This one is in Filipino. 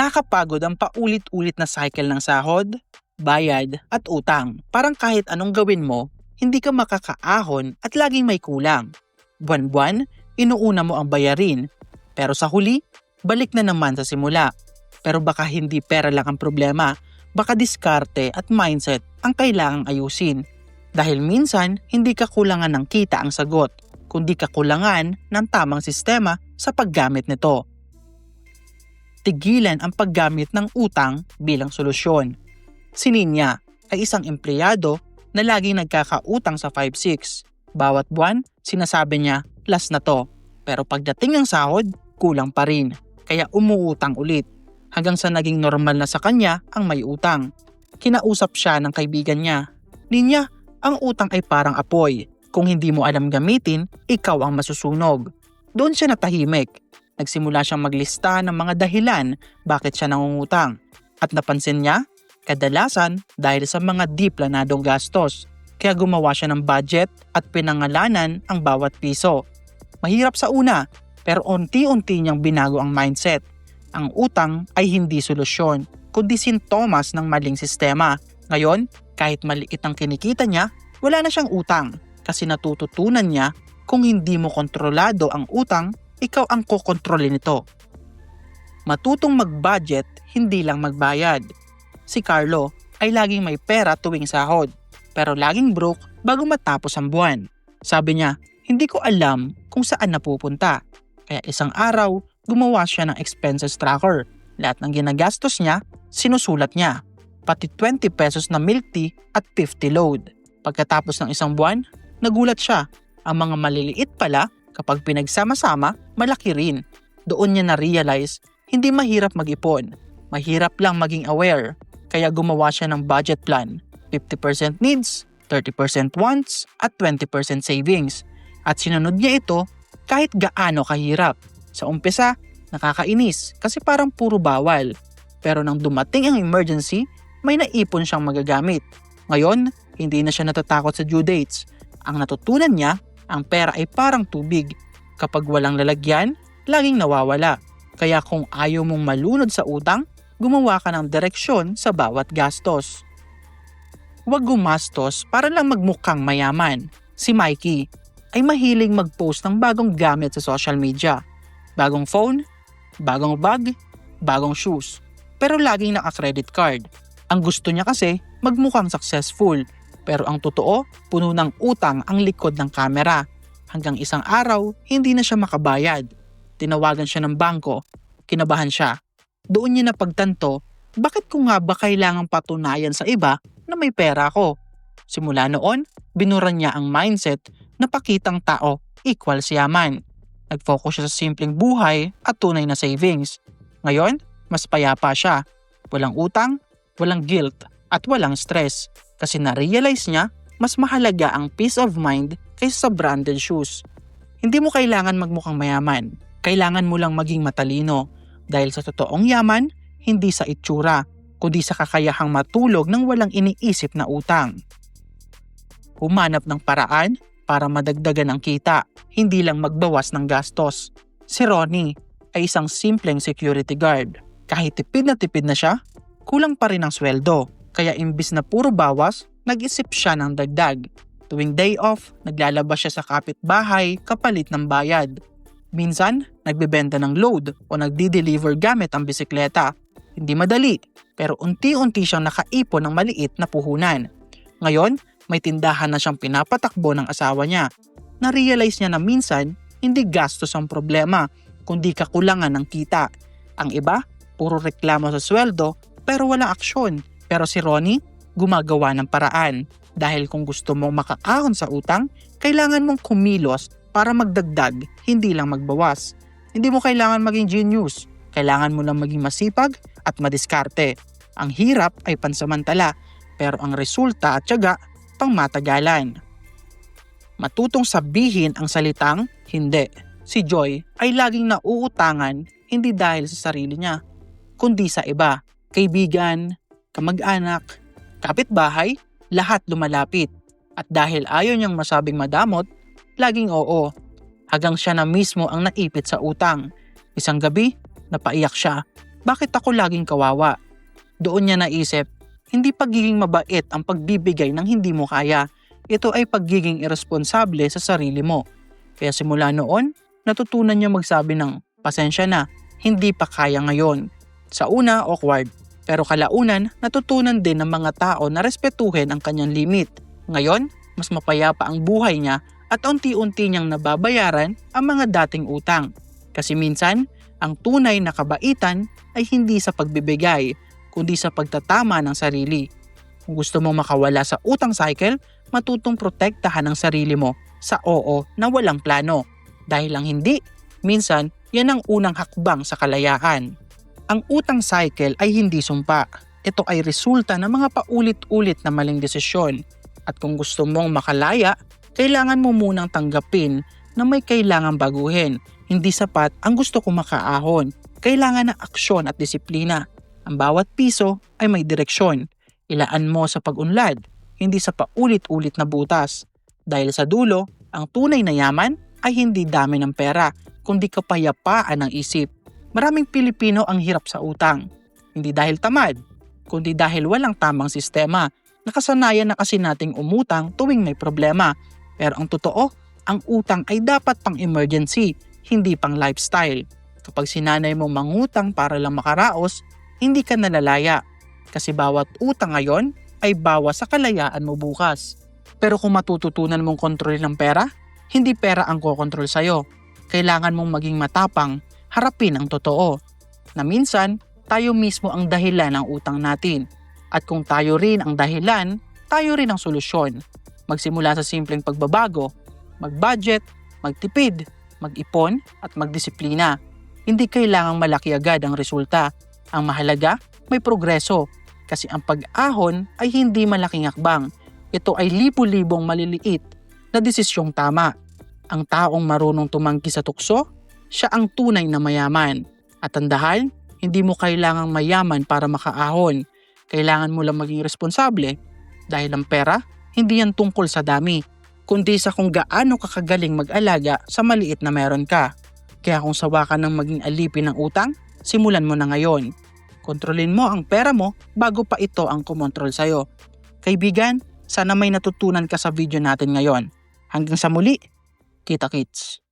Nakakapagod ang paulit-ulit na cycle ng sahod, bayad, at utang. Parang kahit anong gawin mo, hindi ka makakaahon at laging may kulang. Buwan-buwan, inuuna mo ang bayarin. Pero sa huli, balik na naman sa simula. Pero baka hindi pera lang ang problema, baka diskarte at mindset ang kailangang ayusin. Dahil minsan, hindi ka kulangan ng kita ang sagot, kundi kakulangan ng tamang sistema sa paggamit nito tigilan ang paggamit ng utang bilang solusyon. Si Ninya ay isang empleyado na laging nagkakautang sa 5-6. Bawat buwan, sinasabi niya, last na to. Pero pagdating ng sahod, kulang pa rin. Kaya umuutang ulit. Hanggang sa naging normal na sa kanya ang may utang. Kinausap siya ng kaibigan niya. Ninya, ang utang ay parang apoy. Kung hindi mo alam gamitin, ikaw ang masusunog. Doon siya natahimik nagsimula siyang maglista ng mga dahilan bakit siya nangungutang. At napansin niya, kadalasan dahil sa mga di planadong gastos. Kaya gumawa siya ng budget at pinangalanan ang bawat piso. Mahirap sa una, pero unti-unti niyang binago ang mindset. Ang utang ay hindi solusyon, kundi sintomas ng maling sistema. Ngayon, kahit maliit ang kinikita niya, wala na siyang utang kasi natututunan niya kung hindi mo kontrolado ang utang ikaw ang kokontrolin nito. Matutong mag-budget, hindi lang magbayad. Si Carlo ay laging may pera tuwing sahod, pero laging broke bago matapos ang buwan. Sabi niya, hindi ko alam kung saan napupunta. Kaya isang araw, gumawa siya ng expenses tracker. Lahat ng ginagastos niya, sinusulat niya. Pati 20 pesos na milk tea at 50 load. Pagkatapos ng isang buwan, nagulat siya. Ang mga maliliit pala Kapag pinagsama-sama, malaki rin. Doon niya na-realize, hindi mahirap mag-ipon. Mahirap lang maging aware. Kaya gumawa siya ng budget plan. 50% needs, 30% wants, at 20% savings. At sinunod niya ito kahit gaano kahirap. Sa umpisa, nakakainis kasi parang puro bawal. Pero nang dumating ang emergency, may naipon siyang magagamit. Ngayon, hindi na siya natatakot sa due dates. Ang natutunan niya, ang pera ay parang tubig. Kapag walang lalagyan, laging nawawala. Kaya kung ayaw mong malunod sa utang, gumawa ka ng direksyon sa bawat gastos. Huwag gumastos para lang magmukhang mayaman. Si Mikey ay mahiling mag-post ng bagong gamit sa social media. Bagong phone, bagong bag, bagong shoes. Pero laging naka-credit card. Ang gusto niya kasi magmukhang successful pero ang totoo, puno ng utang ang likod ng kamera. Hanggang isang araw, hindi na siya makabayad. Tinawagan siya ng bangko. Kinabahan siya. Doon niya napagtanto, bakit ko nga ba kailangang patunayan sa iba na may pera ako? Simula noon, binuran niya ang mindset na pakitang tao equals yaman. Nag-focus siya sa simpleng buhay at tunay na savings. Ngayon, mas payapa siya. Walang utang, walang guilt, at walang stress kasi na-realize niya mas mahalaga ang peace of mind kaysa sa branded shoes. Hindi mo kailangan magmukhang mayaman. Kailangan mo lang maging matalino dahil sa totoong yaman, hindi sa itsura, kundi sa kakayahang matulog ng walang iniisip na utang. Humanap ng paraan para madagdagan ang kita, hindi lang magbawas ng gastos. Si Ronnie ay isang simpleng security guard. Kahit tipid na tipid na siya, kulang pa rin ang sweldo kaya imbis na puro bawas, nag-isip siya ng dagdag. Tuwing day off, naglalabas siya sa kapitbahay kapalit ng bayad. Minsan, nagbebenta ng load o nagdi-deliver gamit ang bisikleta. Hindi madali, pero unti-unti siyang nakaipon ng maliit na puhunan. Ngayon, may tindahan na siyang pinapatakbo ng asawa niya. Na-realize niya na minsan, hindi gastos ang problema, kundi kakulangan ng kita. Ang iba, puro reklamo sa sweldo pero walang aksyon. Pero si Ronnie, gumagawa ng paraan. Dahil kung gusto mong makakaahon sa utang, kailangan mong kumilos para magdagdag, hindi lang magbawas. Hindi mo kailangan maging genius. Kailangan mo lang maging masipag at madiskarte. Ang hirap ay pansamantala, pero ang resulta at tiyaga pang matagalan. Matutong sabihin ang salitang hindi. Si Joy ay laging nauutangan hindi dahil sa sarili niya, kundi sa iba, kaibigan, kamag-anak, kapitbahay, lahat lumalapit. At dahil ayaw niyang masabing madamot, laging oo. Hanggang siya na mismo ang naipit sa utang. Isang gabi, napaiyak siya. bakit ako laging kawawa? Doon niya naisip, hindi pagiging mabait ang pagbibigay ng hindi mo kaya. Ito ay pagiging irresponsable sa sarili mo. Kaya simula noon, natutunan niya magsabi ng, pasensya na, hindi pa kaya ngayon. Sa una, awkward. Pero kalaunan, natutunan din ng mga tao na respetuhin ang kanyang limit. Ngayon, mas mapayapa ang buhay niya at unti-unti niyang nababayaran ang mga dating utang. Kasi minsan, ang tunay na kabaitan ay hindi sa pagbibigay, kundi sa pagtatama ng sarili. Kung gusto mong makawala sa utang cycle, matutong protektahan ang sarili mo sa oo na walang plano. Dahil lang hindi, minsan yan ang unang hakbang sa kalayaan. Ang utang cycle ay hindi sumpa. Ito ay resulta ng mga paulit-ulit na maling desisyon. At kung gusto mong makalaya, kailangan mo munang tanggapin na may kailangang baguhin. Hindi sapat ang gusto kong makaahon. Kailangan ng aksyon at disiplina. Ang bawat piso ay may direksyon. Ilaan mo sa pag-unlad, hindi sa paulit-ulit na butas. Dahil sa dulo, ang tunay na yaman ay hindi dami ng pera, kundi kapayapaan ng isip. Maraming Pilipino ang hirap sa utang. Hindi dahil tamad, kundi dahil walang tamang sistema. Nakasanayan na kasi nating umutang tuwing may problema. Pero ang totoo, ang utang ay dapat pang emergency, hindi pang lifestyle. Kapag sinanay mo mangutang para lang makaraos, hindi ka nalalaya. Kasi bawat utang ngayon ay bawas sa kalayaan mo bukas. Pero kung matututunan mong kontrolin ang pera, hindi pera ang kokontrol sa'yo. Kailangan mong maging matapang, harapin ang totoo. Na minsan, tayo mismo ang dahilan ng utang natin. At kung tayo rin ang dahilan, tayo rin ang solusyon. Magsimula sa simpleng pagbabago, mag-budget, magtipid, mag-ipon at magdisiplina. Hindi kailangang malaki agad ang resulta. Ang mahalaga, may progreso. Kasi ang pag-ahon ay hindi malaking akbang. Ito ay libu-libong maliliit na desisyong tama. Ang taong marunong tumangki sa tukso, siya ang tunay na mayaman. At tandahan, hindi mo kailangang mayaman para makaahon. Kailangan mo lang maging responsable. Dahil ang pera, hindi yan tungkol sa dami, kundi sa kung gaano kakagaling mag-alaga sa maliit na meron ka. Kaya kung sawa ka ng maging alipin ng utang, simulan mo na ngayon. Kontrolin mo ang pera mo bago pa ito ang kumontrol sa'yo. Kaibigan, sana may natutunan ka sa video natin ngayon. Hanggang sa muli, kita kits.